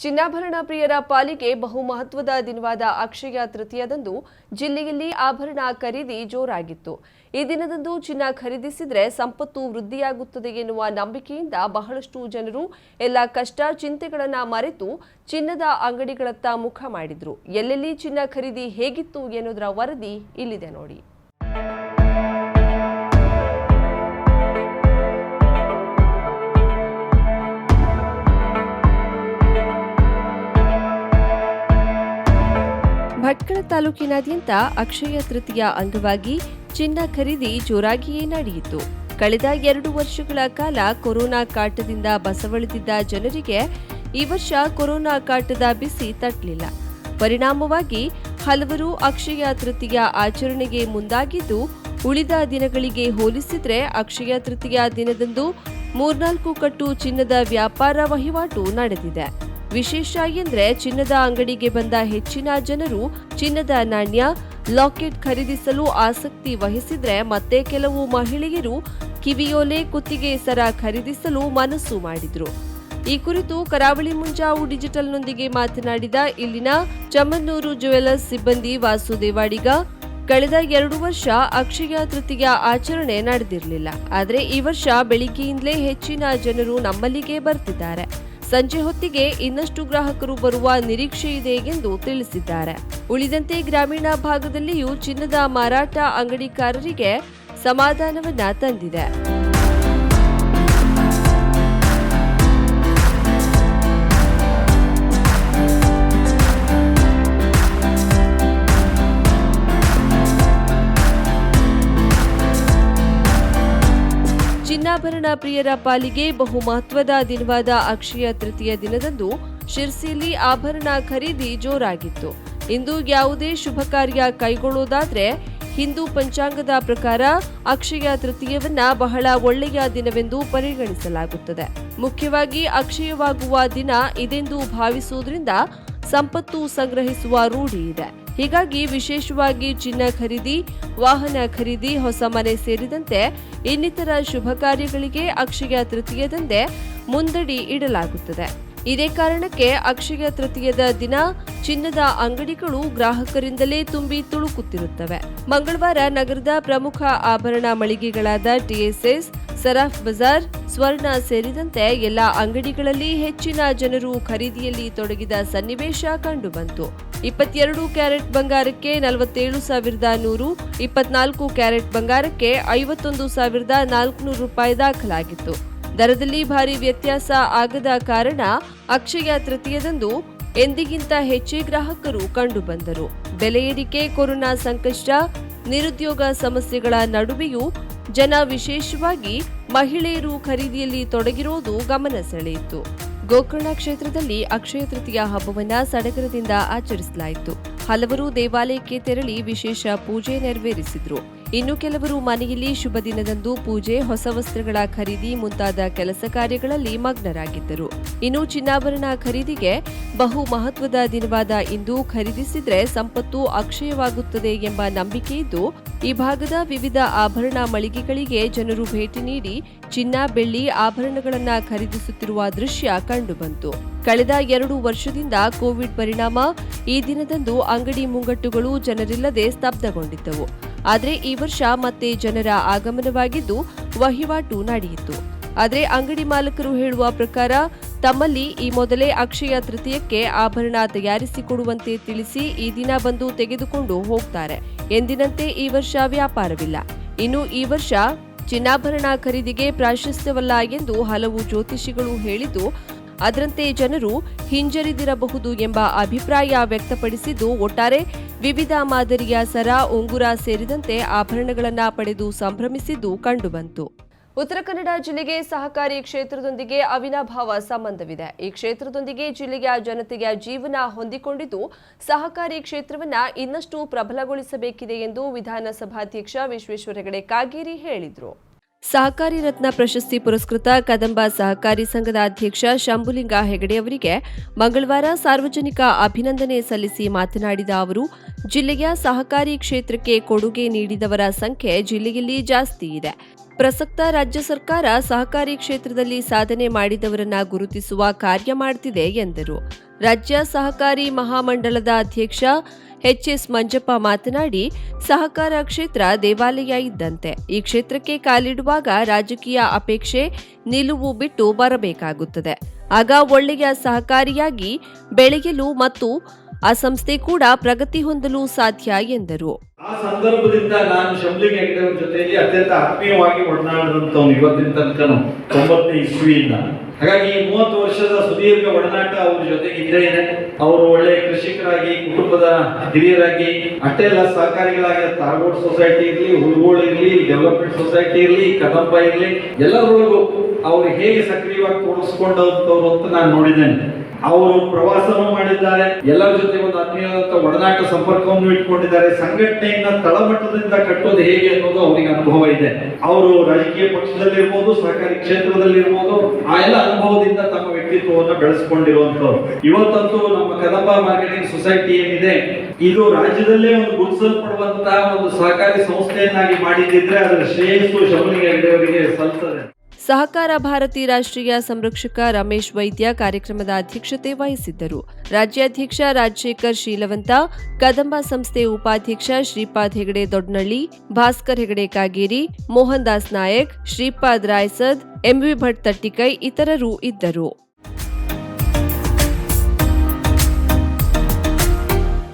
ಚಿನ್ನಾಭರಣ ಪ್ರಿಯರ ಪಾಲಿಗೆ ಬಹುಮಹತ್ವದ ದಿನವಾದ ಅಕ್ಷಯ ತೃತೀಯದಂದು ಜಿಲ್ಲೆಯಲ್ಲಿ ಆಭರಣ ಖರೀದಿ ಜೋರಾಗಿತ್ತು. ಈ ದಿನದಂದು ಚಿನ್ನ ಖರೀದಿಸಿದರೆ ಸಂಪತ್ತು ವೃದ್ಧಿಯಾಗುತ್ತದೆ ಎನ್ನುವ ನಂಬಿಕೆಯಿಂದ ಬಹಳಷ್ಟು ಜನರು ಎಲ್ಲ ಕಷ್ಟ ಚಿಂತೆಗಳನ್ನು ಮರೆತು ಚಿನ್ನದ ಅಂಗಡಿಗಳತ್ತ ಮುಖ ಮಾಡಿದ್ರು. ಎಲ್ಲೆಲ್ಲಿ ಚಿನ್ನ ಖರೀದಿ ಹೇಗಿತ್ತು ಎನ್ನುವುದರ ವರದಿ ಇಲ್ಲಿದೆ ನೋಡಿ. ಭಟ್ಕಳ ತಾಲೂಕಿನಾದ್ಯಂತ ಅಕ್ಷಯ ತೃತೀಯ ಅಂಗವಾಗಿ ಚಿನ್ನ ಖರೀದಿ ಜೋರಾಗಿಯೇ ನಡೆಯಿತು. ಕಳೆದ ಎರಡು ವರ್ಷಗಳ ಕಾಲ ಕೊರೋನಾ ಕಾಟದಿಂದ ಬಸವಳಿದಿದ್ದ ಜನರಿಗೆ ಈ ವರ್ಷ ಕೊರೋನಾ ಕಾಟದ ಬಿಸಿ ತಟ್ಟಲಿಲ್ಲ. ಪರಿಣಾಮವಾಗಿ ಹಲವರು ಅಕ್ಷಯ ತೃತೀಯ ಆಚರಣೆಗೆ ಮುಂದಾಗಿದ್ದು, ಉಳಿದ ದಿನಗಳಿಗೆ ಹೋಲಿಸಿದರೆ ಅಕ್ಷಯ ತೃತೀಯ ದಿನದಂದು ಮೂರ್ನಾಲ್ಕು ಕಟ್ಟು ಚಿನ್ನದ ವ್ಯಾಪಾರ ವಹಿವಾಟು ನಡೆದಿದೆ. ವಿಶೇಷ ಎಂದ್ರೆ ಚಿನ್ನದ ಅಂಗಡಿಗೆ ಬಂದ ಹೆಚ್ಚಿನ ಜನರು ಚಿನ್ನದ ನಾಣ್ಯ, ಲಾಕೆಟ್ ಖರೀದಿಸಲು ಆಸಕ್ತಿ ವಹಿಸಿದ್ರೆ ಮತ್ತೆ ಕೆಲವು ಮಹಿಳೆಯರು ಕಿವಿಯೋಲೆ ಕುತ್ತಿಗೆ ಸರ ಖರೀದಿಸಲು ಮನಸ್ಸು ಮಾಡಿದ್ರು. ಈ ಕುರಿತು ಕರಾವಳಿ ಮುಂಜಾವು ಡಿಜಿಟಲ್ನೊಂದಿಗೆ ಮಾತನಾಡಿದ ಇಲ್ಲಿನ ಚಮನ್ನೂರು ಜುವೆಲರ್ಸ್ ಸಿಬ್ಬಂದಿ ವಾಸುದೇವಾಡಿಗ ಕಳೆದ ಎರಡು ವರ್ಷ ಅಕ್ಷಯ ತೃತೀಯ ಆಚರಣೆ ನಡೆದಿರಲಿಲ್ಲ. ಆದರೆ ಈ ವರ್ಷ ಬೆಳಿಗ್ಗೆಯಿಂದಲೇ ಹೆಚ್ಚಿನ ಜನರು ನಮ್ಮಲ್ಲಿಗೆ ಬರ್ತಿದ್ದಾರೆ. ಸಂಜೆ ಹೊತ್ತಿಗೆ ಇನ್ನಷ್ಟು ಗ್ರಾಹಕರು ಬರುವ ನಿರೀಕ್ಷೆ ಇದೆ ಎಂದು ತಿಳಿಸಿದ್ದಾರೆ. ಉಳಿದಂತೆ ಗ್ರಾಮೀಣ ಭಾಗದಲ್ಲಿಯೂ ಚಿನ್ನದ ಮಾರಾಟ ಅಂಗಡಿಕಾರರಿಗೆ ಸಮಾಧಾನವನ್ನ ತಂದಿದೆ. ಚಿನ್ನಾಭರಣ ಪ್ರಿಯರ ಪಾಲಿಗೆ ಬಹುಮಹತ್ವದ ದಿನವಾದ ಅಕ್ಷಯ ತೃತೀಯ ದಿನದಂದು ಶಿರ್ಸಿಲಿ ಆಭರಣ ಖರೀದಿ ಜೋರಾಗಿತ್ತು. ಇಂದು ಯಾವುದೇ ಶುಭ ಕಾರ್ಯ ಕೈಗೊಳ್ಳುವುದಾದ್ರೆ ಹಿಂದೂ ಪಂಚಾಂಗದ ಪ್ರಕಾರ ಅಕ್ಷಯ ತೃತೀಯವನ್ನ ಬಹಳ ಒಳ್ಳೆಯ ದಿನವೆಂದು ಪರಿಗಣಿಸಲಾಗುತ್ತದೆ. ಮುಖ್ಯವಾಗಿ ಅಕ್ಷಯವಾಗುವ ದಿನ ಇದೆಂದು ಭಾವಿಸುವುದರಿಂದ ಸಂಪತ್ತು ಸಂಗ್ರಹಿಸುವ ರೂಢಿ ಇದೆ. ಹೀಗಾಗಿ ವಿಶೇಷವಾಗಿ ಚಿನ್ನ ಖರೀದಿ, ವಾಹನ ಖರೀದಿ, ಹೊಸ ಮನೆ ಸೇರಿದಂತೆ ಇನ್ನಿತರ ಶುಭ ಕಾರ್ಯಗಳಿಗೆ ಅಕ್ಷಯ ತೃತೀಯದಂದೇ ಮುಂದಡಿ ಇಡಲಾಗುತ್ತದೆ. ಇದೇ ಕಾರಣಕ್ಕೆ ಅಕ್ಷಯ ತೃತೀಯದ ದಿನ ಚಿನ್ನದ ಅಂಗಡಿಗಳು ಗ್ರಾಹಕರಿಂದಲೇ ತುಂಬಿ ತುಳುಕುತ್ತಿರುತ್ತವೆ. ಮಂಗಳವಾರ ನಗರದ ಪ್ರಮುಖ ಆಭರಣ ಮಳಿಗೆಗಳಾದ ಟಿಎಸ್ಎಸ್ ಸರಾಫ್ ಬಜಾರ್, ಸ್ವರ್ಣ ಸೇರಿದಂತೆ ಎಲ್ಲ ಅಂಗಡಿಗಳಲ್ಲಿ ಹೆಚ್ಚಿನ ಜನರು ಖರೀದಿಯಲ್ಲಿ ತೊಡಗಿದ ಸನ್ನಿವೇಶ ಕಂಡುಬಂತು. ಇಪ್ಪತ್ತೆರಡು ಕ್ಯಾರೆಟ್ ಬಂಗಾರಕ್ಕೆ ನಲವತ್ತೇಳು ಸಾವಿರದ ನೂರು, ಇಪ್ಪತ್ನಾಲ್ಕು ಕ್ಯಾರೆಟ್ ಬಂಗಾರಕ್ಕೆ ಐವತ್ತೊಂದು ಸಾವಿರದ ನಾಲ್ಕುನೂರು ರೂಪಾಯಿ ದಾಖಲಾಗಿತ್ತು. ದರದಲ್ಲಿ ಭಾರಿ ವ್ಯತ್ಯಾಸ ಆಗದ ಕಾರಣ ಅಕ್ಷಯ ತೃತೀಯದಂದು ಎಂದಿಗಿಂತ ಹೆಚ್ಚೇ ಗ್ರಾಹಕರು ಕಂಡುಬಂದರು. ಬೆಲೆ ಏರಿಕೆ, ಕೊರೋನಾ ಸಂಕಷ್ಟ, ನಿರುದ್ಯೋಗ ಸಮಸ್ಯೆಗಳ ನಡುವೆಯೂ ಜನ ವಿಶೇಷವಾಗಿ ಮಹಿಳೆಯರು ಖರೀದಿಯಲ್ಲಿ ತೊಡಗಿರುವುದು ಗಮನ ಸೆಳೆಯಿತು. ಗೋಕರ್ಣ ಕ್ಷೇತ್ರದಲ್ಲಿ ಅಕ್ಷಯ ತೃತೀಯ ಹಬ್ಬವನ್ನ ಸಡಗರದಿಂದ ಆಚರಿಸಲಾಯಿತು. ಹಲವರು ದೇವಾಲಯಕ್ಕೆ ತೆರಳಿ ವಿಶೇಷ ಪೂಜೆ ನೆರವೇರಿಸಿದ್ರು. ಇನ್ನು ಕೆಲವರು ಮನೆಯಲ್ಲಿ ಶುಭ ದಿನದಂದು ಪೂಜೆ, ಹೊಸ ವಸ್ತ್ರಗಳ ಖರೀದಿ ಮುಂತಾದ ಕೆಲಸ ಕಾರ್ಯಗಳಲ್ಲಿ ಮಗ್ನರಾಗಿದ್ದರು. ಇನ್ನು ಚಿನ್ನಾಭರಣ ಖರೀದಿಗೆ ಬಹು ಮಹತ್ವದ ದಿನವಾದ ಇಂದು ಖರೀದಿಸಿದ್ರೆ ಸಂಪತ್ತು ಅಕ್ಷಯವಾಗುತ್ತದೆ ಎಂಬ ನಂಬಿಕೆ ಇದ್ದು ಈ ಭಾಗದ ವಿವಿಧ ಆಭರಣ ಮಳಿಗೆಗಳಿಗೆ ಜನರು ಭೇಟಿ ನೀಡಿ ಚಿನ್ನ, ಬೆಳ್ಳಿ ಆಭರಣಗಳನ್ನು ಖರೀದಿಸುತ್ತಿರುವ ದೃಶ್ಯ ಕಂಡುಬಂತು. ಕಳೆದ ಎರಡು ವರ್ಷದಿಂದ ಕೋವಿಡ್ ಪರಿಣಾಮ, ಈ ದಿನದಂದು ಅಂಗಡಿ ಮುಂಗಟ್ಟುಗಳು ಜನರಿಲ್ಲದೆ ಸ್ತಬ್ಧಗೊಂಡಿದ್ದವು. ಆದರೆ ಈ ವರ್ಷ ಮತ್ತೆ ಜನರ ಆಗಮನವಾಗಿದ್ದು ವಹಿವಾಟು ನಡೆಯಿತು. ಆದರೆ ಅಂಗಡಿ ಮಾಲಕರು ಹೇಳುವ ಪ್ರಕಾರ ತಮ್ಮಲ್ಲಿ ಈ ಮೊದಲೇ ಅಕ್ಷಯ ತೃತೀಯಕ್ಕೆ ಆಭರಣ ತಯಾರಿಸಿಕೊಡುವಂತೆ ತಿಳಿಸಿ ಈ ದಿನ ಬಂದು ತೆಗೆದುಕೊಂಡು ಹೋಗ್ತಾರೆ. ಎಂದಿನಂತೆ ಈ ವರ್ಷ ವ್ಯಾಪಾರವಿಲ್ಲ. ಇನ್ನು ಈ ವರ್ಷ ಚಿನ್ನಾಭರಣ ಖರೀದಿಗೆ ಪ್ರಾಶಸ್ತ್ಯವಲ್ಲ ಎಂದು ಹಲವು ಜ್ಯೋತಿಷಿಗಳು ಹೇಳಿದ್ದು, ಅದರಂತೆ ಜನರು ಹಿಂಜರಿದಿರಬಹುದು ಎಂಬ ಅಭಿಪ್ರಾಯ ವ್ಯಕ್ತಪಡಿಸಿದ್ದು, ಒಟ್ಟಾರೆ ವಿವಿಧ ಮಾದರಿಯ ಸರ, ಉಂಗುರ ಸೇರಿದಂತೆ ಆಭರಣಗಳನ್ನು ಪಡೆದು ಸಂಭ್ರಮಿಸಿದ್ದು ಕಂಡುಬಂತು. ಉತ್ತರ ಕನ್ನಡ ಜಿಲ್ಲೆಗೆ ಸಹಕಾರಿ ಕ್ಷೇತ್ರದೊಂದಿಗೆ ಅವಿನಾಭಾವ ಸಂಬಂಧವಿದೆ. ಈ ಕ್ಷೇತ್ರದೊಂದಿಗೆ ಜಿಲ್ಲೆಯ ಜನತೆಯ ಜೀವನ ಹೊಂದಿಕೊಂಡಿದ್ದು, ಸಹಕಾರಿ ಕ್ಷೇತ್ರವನ್ನ ಇನ್ನಷ್ಟು ಪ್ರಬಲಗೊಳಿಸಬೇಕಿದೆ ಎಂದು ವಿಧಾನಸಭಾಧ್ಯಕ್ಷ ವಿಶ್ವೇಶ್ವರ ಹೆಗಡೆ ಕಾಗೇರಿ ಹೇಳಿದರು. ಸಹಕಾರಿ ರತ್ನ ಪ್ರಶಸ್ತಿ ಪುರಸ್ಕೃತ ಕದಂಬ ಸಹಕಾರಿ ಸಂಘದ ಅಧ್ಯಕ್ಷ ಶಂಭುಲಿಂಗ ಹೆಗಡೆ ಅವರಿಗೆ ಮಂಗಳವಾರ ಸಾರ್ವಜನಿಕ ಅಭಿನಂದನೆ ಸಲ್ಲಿಸಿ ಮಾತನಾಡಿದ ಅವರು, ಜಿಲ್ಲೆಯ ಸಹಕಾರಿ ಕ್ಷೇತ್ರಕ್ಕೆ ಕೊಡುಗೆ ನೀಡಿದವರ ಸಂಖ್ಯೆ ಜಿಲ್ಲೆಯಲ್ಲಿ ಜಾಸ್ತಿ ಇದೆ. ಪ್ರಸಕ್ತ ರಾಜ್ಯ ಸರ್ಕಾರ ಸಹಕಾರಿ ಕ್ಷೇತ್ರದಲ್ಲಿ ಸಾಧನೆ ಮಾಡಿದವರನ್ನ ಗುರುತಿಸುವ ಕಾರ್ಯ ಮಾಡುತ್ತಿದೆ ಎಂದರು. ರಾಜ್ಯ ಸಹಕಾರಿ ಮಹಾಮಂಡಲದ ಅಧ್ಯಕ್ಷ ಎಚ್ ಎಸ್ ಮಂಜಪ್ಪ ಮಾತನಾಡಿ, ಸಹಕಾರ ಕ್ಷೇತ್ರ ದೇವಾಲಯ ಇದ್ದಂತೆ. ಈ ಕ್ಷೇತ್ರಕ್ಕೆ ಕಾಲಿಡುವಾಗ ರಾಜಕೀಯ ಅಪೇಕ್ಷೆ ನಿಲುವು ಬಿಟ್ಟು ಬರಬೇಕಾಗುತ್ತದೆ. ಆಗ ಒಳ್ಳೆಯ ಸಹಕಾರಿಯಾಗಿ ಬೆಳೆಯಲು ಮತ್ತು ಆ ಸಂಸ್ಥೆ ಕೂಡ ಪ್ರಗತಿ ಹೊಂದಲು ಸಾಧ್ಯ ಎಂದರು. ಆ ಸಂದರ್ಭದಿಂದ ನಾನು ಶಂಭಲಿಂಗ ಹೆಗ್ಡೆ ಜೊತೆಯಲ್ಲಿ ಅತ್ಯಂತ ಆತ್ಮೀಯವಾಗಿ ಒಡನಾಡಿದಂಥವ್ನು. ಇವತ್ತಿನ ತನಕನು ತೊಂಬತ್ತನೇ ಇಸ್ವಿಯಿಂದ. ಹಾಗಾಗಿ ಈ ಮೂವತ್ತು ವರ್ಷದ ಸುದೀರ್ಘ ಒಡನಾಟ ಅವ್ರ ಜೊತೆಗೆ ಇದ್ದೇ ಇದೆ ಅವರು ಒಳ್ಳೆ ಕೃಷಿಕರಾಗಿ, ಕುಟುಂಬದ ಹಿರಿಯರಾಗಿ, ಅಷ್ಟೇ ಎಲ್ಲ ಸಹಕಾರಿಗಳಾಗಿ, ತಾರ್ಗೋಡ್ ಸೊಸೈಟಿ ಇರಲಿ, ಹುಲ್ಗೋಳ್ ಇರಲಿ ಡೆವಲಪ್ಮೆಂಟ್ ಸೊಸೈಟಿ ಇರಲಿ, ಕದಂಬ ಇರಲಿ, ಎಲ್ಲರೊಳಗೂ ಅವ್ರು ಹೇಗೆ ಸಕ್ರಿಯವಾಗಿ ತೊಡಗಿಸ್ಕೊಂಡಂತವ್ರು ಅಂತ ನಾನು ನೋಡಿದ್ದೇನೆ. ಅವರು ಪ್ರವಾಸವನ್ನು ಮಾಡಿದ್ದಾರೆ. ಎಲ್ಲರ ಜೊತೆ ಒಂದು ಆತ್ಮೀಯವಾದಂತ ಒಡನಾಟ ಸಂಪರ್ಕವನ್ನು ಇಟ್ಕೊಂಡಿದ್ದಾರೆ. ಸಂಘಟನೆಯನ್ನ ತಳಮಟ್ಟದಿಂದ ಕಟ್ಟೋದು ಹೇಗೆ ಅನ್ನೋದು ಅವರಿಗೆ ಅನುಭವ ಇದೆ. ಅವರು ರಾಜಕೀಯ ಪಕ್ಷದಲ್ಲಿರ್ಬೋದು ಸಹಕಾರಿ ಕ್ಷೇತ್ರದಲ್ಲಿರ್ಬೋದು, ಆ ಎಲ್ಲ ಅನುಭವದಿಂದ ತಮ್ಮ ವ್ಯಕ್ತಿತ್ವವನ್ನು ಬೆಳೆಸ್ಕೊಂಡಿರುವಂತವ್ರು ಇವತ್ತಂತೂ ನಮ್ಮ ಕದಂಬ ಮಾರ್ಕೆಟಿಂಗ್ ಸೊಸೈಟಿ ಏನಿದೆ, ಇದು ರಾಜ್ಯದಲ್ಲೇ ಒಂದು ಗುರುತಿಸಲ್ಪಡುವಂತಹ ಒಂದು ಸಹಕಾರಿ ಸಂಸ್ಥೆಯನ್ನಾಗಿ ಮಾಡಿದ್ದಿದ್ರೆ ಅದರ ಶ್ರೇಯಸ್ಸು ಶಮನಿಗೆ ಸಲ್ತದೆ. ಸಹಕಾರ ಭಾರತಿ ರಾಷ್ಟ್ರೀಯ ಸಂರಕ್ಷಕ ರಮೇಶ್ ವೈದ್ಯ ಕಾರ್ಯಕ್ರಮದ ಅಧ್ಯಕ್ಷತೆ ವಹಿಸಿದ್ದರು. ರಾಜ್ಯಾಧ್ಯಕ್ಷ ರಾಜಶೇಖರ್ ಶೀಲವಂತ, ಕದಂಬ ಸಂಸ್ಥೆ ಉಪಾಧ್ಯಕ್ಷ ಶ್ರೀಪಾದ್ ಹೆಗಡೆ ದೊಡ್ನಳ್ಳಿ, ಭಾಸ್ಕರ್ ಹೆಗಡೆ ಕಾಗೇರಿ, ಮೋಹನ್ ದಾಸ್ ನಾಯಕ್, ಶ್ರೀಪಾದ್ ರಾಯ್ಸದ್, ಎಂವಿ ಭಟ್ ತಟ್ಟಿಕೈ ಇತರರು ಇದ್ದರು.